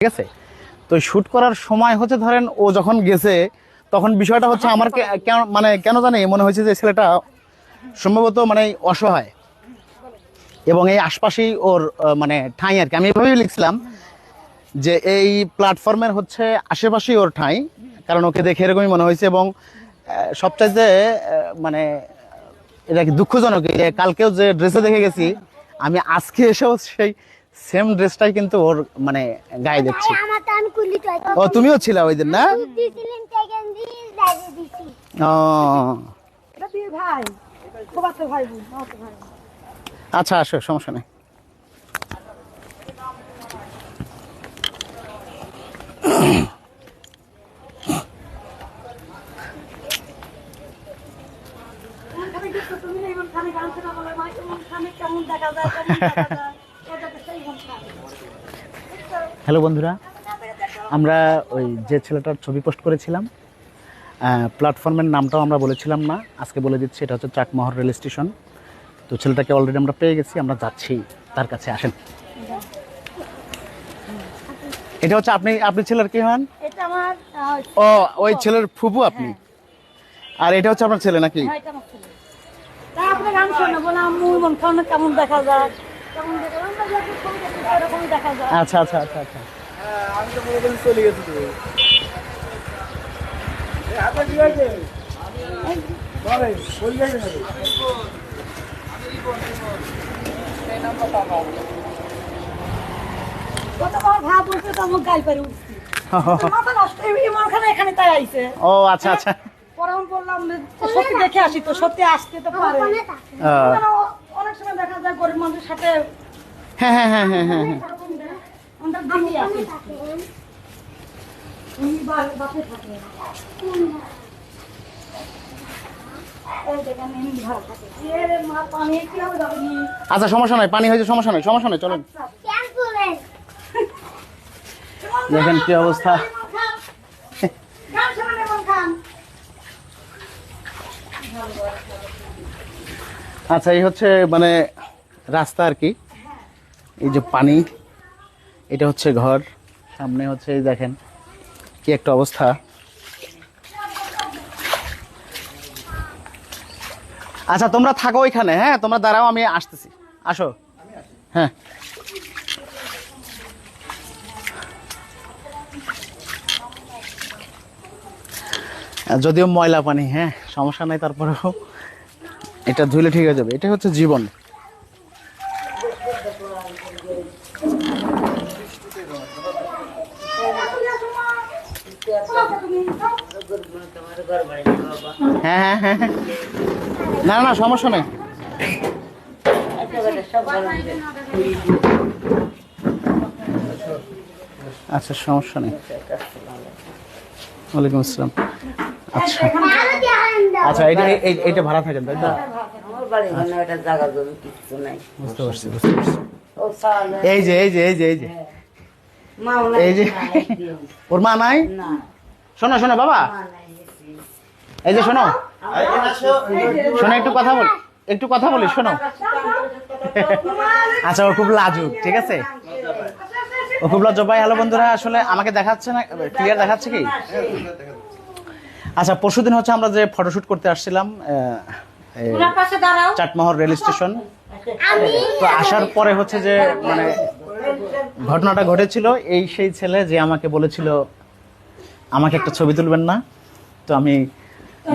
ঠিক আছে? তো শ্যুট করার সময় হচ্ছে ধরেন ও যখন গেছে তখন বিষয়টা হচ্ছে আমার মানে কেন জানি মনে হয়েছে যে ছেলেটা সম্ভবত মানে অসহায়। এবং এই আশপাশেই ওর মানে ঠাঁই আর কি। আমি এভাবেই লিখছিলাম যে এই প্ল্যাটফর্মের হচ্ছে আশেপাশেই ওর ঠাঁই কারণ ওকে দেখে এরকমই মনে হয়েছে এবং সবচাইতে মানে এটা কি দুঃখজনক কালকেও যে ড্রেসে দেখে গেছি আমি আজকে এসেও সেই সেম ড্রেসটাই কিন্তু ওর মানে গায়ে দেখছি আমার তো আমি কুলি টয় ও তুমিও ছিলা ওই দিন না? আচ্ছা আসো সমস্যা নেই। তুমি হ্যালো বন্ধুরা আমরা ওই যে ছেলেটার ছবি পোস্ট করেছিলাম প্ল্যাটফর্মের নামটাও আমরা বলেছিলাম না আজকে বলে দিচ্ছি এটা হচ্ছে চাকমহর রেল স্টেশন। তো ছেলেটাকে অলরেডি আমরা পেয়ে গেছি আমরা যাচ্ছি তার কাছে আসেন। এটা হচ্ছে আপনি আপনি ছেলের কি হন? ও ওই ছেলের ফুপু আপনি? আর এটা হচ্ছে আপনার ছেলে নাকি? হ্যাঁ, কেমন দেখা যায়? আচ্ছা আচ্ছা আচ্ছা আচ্ছা। আমি তো মনে চলে গেছে তো। ও আচ্ছা আচ্ছা। পরে বললাম সত্যি দেখে আসি তো সত্যি আসতে তো পারে। সময় দেখা যায় গরিব মানুষের সাথে হ্যাঁ হ্যাঁ হ্যাঁ হ্যাঁ হ্যাঁ হ্যাঁ। আমরা উনি বাসে থাকে। আচ্ছা সমস্যা নাই পানি হয়েছে সমস্যা নাই সমস্যা নাই চলেন। কেন বলেন দেখেন কি অবস্থা। আচ্ছা এই হচ্ছে মানে রাস্তা আর কি। এই যে পানি, এটা হচ্ছে ঘর, সামনে হচ্ছে এই দেখেন কি একটা অবস্থা। আচ্ছা তোমরা থাকো ওইখানে হ্যাঁ তোমরা দাঁড়াও, আমি আসতেছি। আসো। হ্যাঁ। যদিও ময়লা পানি হ্যাঁ সমস্যা নাই, তারপরেও এটা ধুলে ঠিক হয়ে যাবে। এটা হচ্ছে জীবন। হ্যাঁ হ্যাঁ হ্যাঁ হ্যাঁ। না না, সমস্যা নেই। আচ্ছা সমস্যা নেই। ওয়ালাইকুম আসসালাম। আচ্ছা। আচ্ছা এটা এই- এইটা ভাড়া থাকেন তাই তো? আমার বাড়ি ঘরে একটা জায়গা জমি কিছু নাই। বুঝতে পারছি বুঝতে পারছি। এই যে এই যে এই যে এই যে। এই যে। ওর মা নাই? শোনো শোনো বাবা। এই যে শোনো। শোনো একটু কথা বল একটু কথা বলি শোনো। আচ্ছা ও খুব লাজুক ঠিক আছে? ও খুব লজ্জা ভাই হ্যালো বন্ধুরা আসলে আমাকে দেখাচ্ছে না ক্লিয়ার দেখাচ্ছে কি? আচ্ছা পরশুদিন হচ্ছে আমরা যে ফটোশুট করতে আসছিলাম চাটমোহর রেল স্টেশন। তো আসার পরে হচ্ছে যে মানে ঘটনাটা ঘটেছিল এই সেই ছেলে যে আমাকে বলেছিল আমাকে একটা ছবি তুলবেন না। তো আমি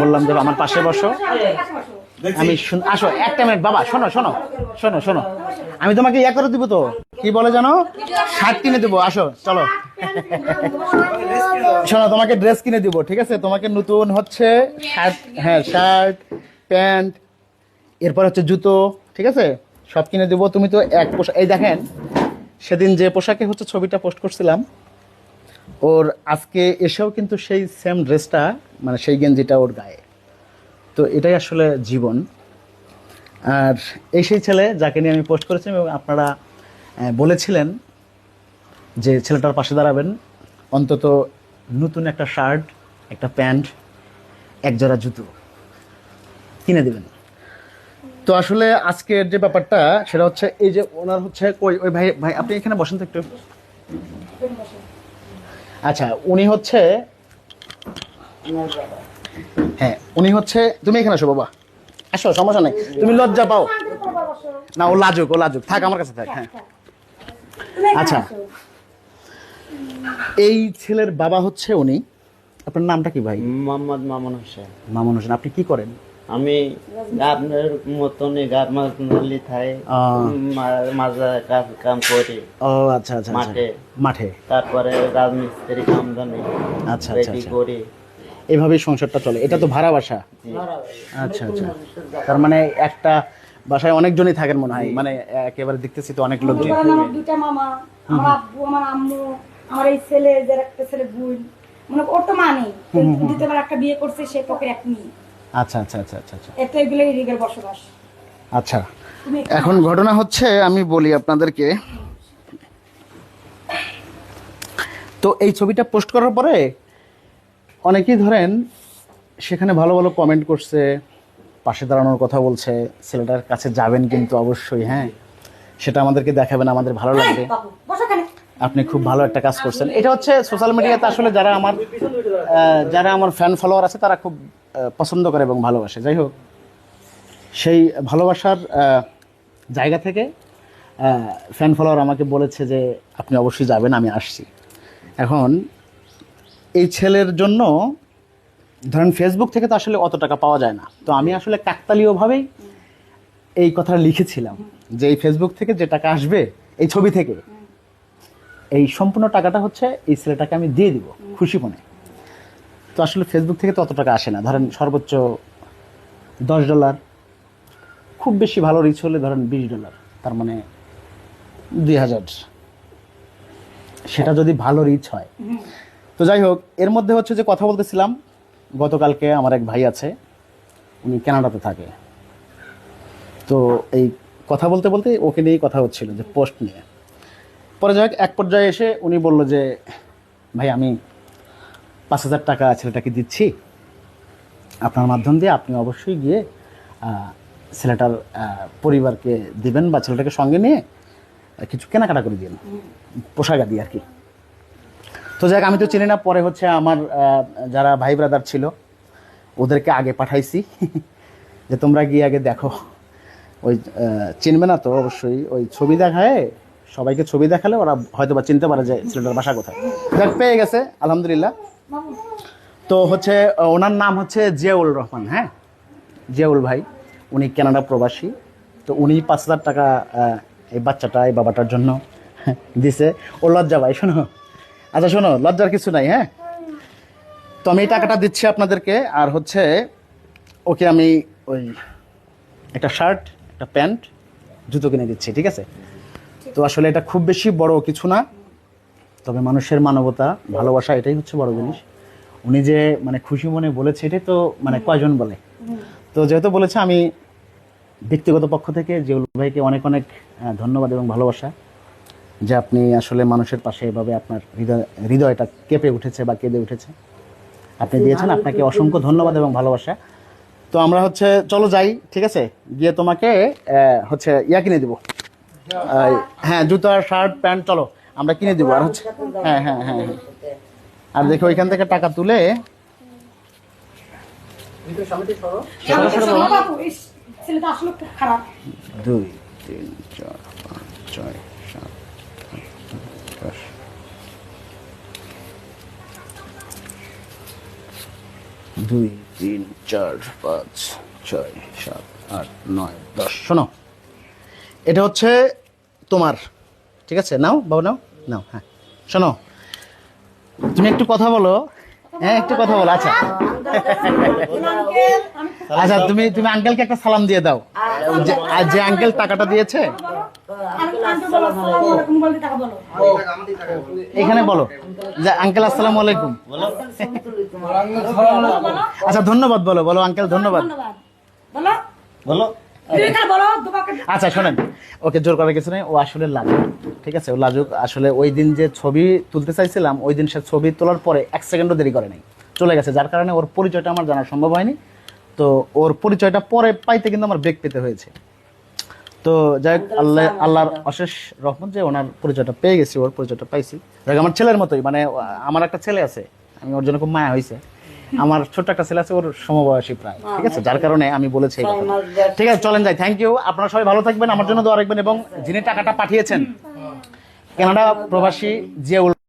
বললাম যে আমার পাশে বসো। আমি শুন- আসো একটা মিনিট বাবা শোনো শোনো শোনো শোনো। আমি তোমাকে ইয়া করে দিব তো? কি বলে জানো? শার্ট কিনে দেবো, আসো, চলো। শোনো, তোমাকে ড্রেস কিনে দিব, ঠিক আছে? তোমাকে নতুন হচ্ছে শার্ট হ্যাঁ শার্ট, প্যান্ট, এরপর হচ্ছে জুতো, ঠিক আছে? সব কিনে দেবো। তুমি তো এক পোশাক, এই দেখেন, সেদিন যে পোশাকে হচ্ছে ছবিটা পোস্ট করছিলাম, ওর আজকে এসেও কিন্তু সেই সেম ড্রেসটা মানে সেই গেঞ্জিটা ওর গায়ে। তো এটাই আসলে জীবন। আর এই সেই ছেলে যাকে নিয়ে আমি পোস্ট করেছিলাম এবং আপনারা বলেছিলেন যে ছেলেটার পাশে দাঁড়াবেন। অন্তত নতুন একটা শার্ট, একটা প্যান্ট এক জোড়া জুতো কিনে দেবেন। তো আসলে আজকের যে ব্যাপারটা, সেটা হচ্ছে এই যে ওনার হচ্ছে ওই ওই ভাই ভাই, আপনি এখানে বসেন তো একটু। আচ্ছা উনি হচ্ছে হ্যাঁ উনি হচ্ছে তুমি এখানে আসো বাবা। আসো, সমস্যা নেই। তুমি লজ্জা পাও। না, ও লাজুক ও লাজুক। থাক, আমার কাছে থাক হ্যাঁ। আচ্ছা। এই ছেলের বাবা হচ্ছে উনি। আপনার নামটা কি ভাই? মোহাম্মদ মামুন হোসেন। মামুন হোসেন আপনি কি করেন? আমি আপনার মতনই গাছ মাছলি থাই। মাঝে কাজ কাম করি। ও আচ্ছা আচ্ছা আচ্ছা। মাঠে। মাঠে। তারপরে রাজমিস্ত্রি কাম জানি আচ্ছা আচ্ছা আচ্ছা। করি। এইভাবেই সংসারটা চলে। এটা তো ভাড়া বাসা। আচ্ছা আচ্ছা। তার মানে একটা বাসায় অনেকজনই থাকেন মনে হয়। মানে একেবারে দেখতেছি তো অনেক লোকজন। আমার দুইটা মামা আমার আব্বু আমার আম্মু আমার এই ছেলে যার একটা ছেলে বোন। মানে ওর তো মা নেই। দ্বিতীয়বার একটা বিয়ে করছে সে তোকে এক নিয়ে আচ্ছা আচ্ছা আচ্ছা আচ্ছা আচ্ছা। এত এগুলোই রিগের বসবাস। আচ্ছা। এখন ঘটনা হচ্ছে আমি বলি আপনাদেরকে। তো এই ছবিটা পোস্ট করার পরে অনেকেই ধরেন সেখানে ভালো ভালো কমেন্ট করছে। পাশে দাঁড়ানোর কথা বলছে ছেলেটার কাছে যাবেন কিন্তু অবশ্যই হ্যাঁ? সেটা আমাদেরকে দেখাবেন আমাদের ভালো লাগবে। আপনি খুব ভালো একটা কাজ করছেন। এটা হচ্ছে সোশ্যাল মিডিয়াতে আসলে যারা আমার যারা আমার ফ্যান ফলোয়ার আছে তারা খুব পছন্দ করে এবং ভালোবাসে। যাই হোক সেই ভালোবাসার জায়গা থেকে ফ্যান ফলোয়ার আমাকে বলেছে যে আপনি অবশ্যই যাবেন আমি আসছি। এখন এই ছেলের জন্য ধরেন ফেসবুক থেকে তো আসলে অত টাকা পাওয়া যায় না। তো আমি আসলে কাকতালীয়ভাবেই এই কথা লিখেছিলাম যে এই ফেসবুক থেকে যে টাকা আসবে, এই ছবি থেকে, এই সম্পূর্ণ টাকাটা হচ্ছে এই ছেলেটাকে আমি দিয়ে দিব খুশি মনে। তো আসলে ফেসবুক থেকে তো অত টাকা আসে না। ধরেন সর্বোচ্চ দশ ডলার, খুব বেশি ভালো রিচ হলে ধরেন বিশ ডলার, তার মানে দুই হাজার। সেটা যদি ভালো রিচ হয়। তো যাই হোক, এর মধ্যে হচ্ছে যে কথা বলতেছিলাম গতকালকে আমার এক ভাই আছে উনি কানাডাতে থাকে। তো এই কথা বলতে বলতে ওকে নিয়েই কথা হচ্ছিল যে পোস্ট নিয়ে। পরে যাই এক পর্যায়ে এসে উনি বলল যে ভাই আমি পাঁচ হাজার টাকা ছেলেটাকে দিচ্ছি। আপনার মাধ্যম দিয়ে আপনি অবশ্যই গিয়ে ছেলেটার পরিবারকে দিবেন বা ছেলেটাকে সঙ্গে নিয়ে কিছু কেনাকাটা করে দিন। পোশাক আদি আর কি। তো যাক আমি তো চিনি না, পরে হচ্ছে আমার যারা ভাই ব্রাদার ছিল, ওদেরকে আগে পাঠাইছি। যে তোমরা গিয়ে আগে দেখো। ওই চিনবে না তো অবশ্যই। ওই ছবি দেখায়, সবাইকে ছবি দেখালে ওরা হয়তো বা চিনতে পারে যে ছেলেটার বাসা কোথায়। যাক, পেয়ে গেছে, আলহামদুলিল্লাহ। তো হচ্ছে ওনার নাম হচ্ছে জিয়াউল রহমান হ্যাঁ? জিয়াউল ভাই, উনি কানাডা প্রবাসী। তো উনি পাঁচ হাজার টাকা এই বাচ্চাটা, এই বাবাটার জন্য দিছে। ও লজ্জা ভাই, শোনো। আচ্ছা শোনো, লজ্জার কিছু নাই হ্যাঁ? তো আমি এই টাকাটা দিচ্ছি আপনাদেরকে, আর হচ্ছে ওকে আমি ওই একটা শার্ট, একটা প্যান্ট, জুতো কিনে দিচ্ছি, ঠিক আছে? তো আসলে এটা খুব বেশি বড় কিছু না, তবে মানুষের মানবতা, ভালোবাসা, এটাই হচ্ছে বড় জিনিস। উনি যে মানে খুশি মনে বলেছে, এটাই তো মানে কয়জন বলে? তো যেহেতু বলেছে, আমি ব্যক্তিগত পক্ষ থেকে জিউল ভাইকে অনেক অনেক ধন্যবাদ এবং ভালোবাসা। যে আপনি আসলে মানুষের পাশে এভাবে আপনার হৃদয় হৃদয়টা কেঁপে উঠেছে বা কেঁদে উঠেছে। আপনি দিয়েছেন আপনাকে অসংখ্য ধন্যবাদ এবং ভালোবাসা। তো আমরা হচ্ছে চলো যাই ঠিক আছে? গিয়ে তোমাকে হচ্ছে ইয়া কিনে দিব। হ্যাঁ জুতো আর শার্ট প্যান্ট চলো আমরা কিনে দিব আর হচ্ছে হ্যাঁ হ্যাঁ হ্যাঁ হ্যাঁ। আর দেখো ওইখান থেকে টাকা তুলে দুই তিন চার পাঁচ ছয় সাত আট, নয়, দশ দুই, তিন, চার, পাঁচ, ছয়, সাত, আট, নয়, দশ। শোনো, এটা হচ্ছে তোমার। ঠিক আছে? নাও, বাবু, নাও। নাও হ্যাঁ। শোনো, তুমি একটু কথা বলো। হ্যাঁ একটু কথা বলো আচ্ছা। আচ্ছা তুমি তুমি আঙ্কেলকে একটা সালাম দিয়ে দাও। যে- আর যে আঙ্কেল টাকাটা দিয়েছে? আঙ্কেল আঙ্কেল বলো আসসালামু আলাইকুম বলতে টাকা বলো এখানে বলো। যে আঙ্কেল আসসালামু আলাইকুম। বলো। আচ্ছা ধন্যবাদ বলো বলো আঙ্কেল ধন্যবাদ। ধন্যবাদ। বলো। বলো। আচ্ছা শোনেন। ওকে জোর করার কিছু নেই। ও আসলে লাজুক ঠিক আছে? ও লাজুক। আসলে ওই দিন যে ছবি তুলতে চাইছিলাম ওই দিন সে ছবি তোলার পরে এক সেকেন্ডও দেরি করে নাই। চলে গেছে। যার কারণে ওর পরিচয়টা আমার জানা সম্ভব হয়নি। তো ওর পরিচয়টা পরে পাইতে কিন্তু আমার বেগ পেতে হয়েছে। তো যাই হোক, আল্লাহ আল্লাহর অশেষ রহমত যে ওনার পরিচয়টা পেয়ে গেছি ওর পরিচয়টা পাইছি। যাক আমার ছেলের মতোই মানে আমার একটা ছেলে আছে। আমি ওর জন্য খুব মায়া হয়েছে আমার ছোট্ট একটা ছেলে আছে ওর সমবয়সী প্রায় ঠিক আছে? যার কারণে আমি বলেছি এই ঠিক আছে চলেন যাই থ্যাংক ইউ আপনারা সবাই ভালো থাকবেন আমার জন্য দোয়া রাখবেন এবং যিনি টাকাটা পাঠিয়েছেন কেনাডা প্রবাসী জিয়াউল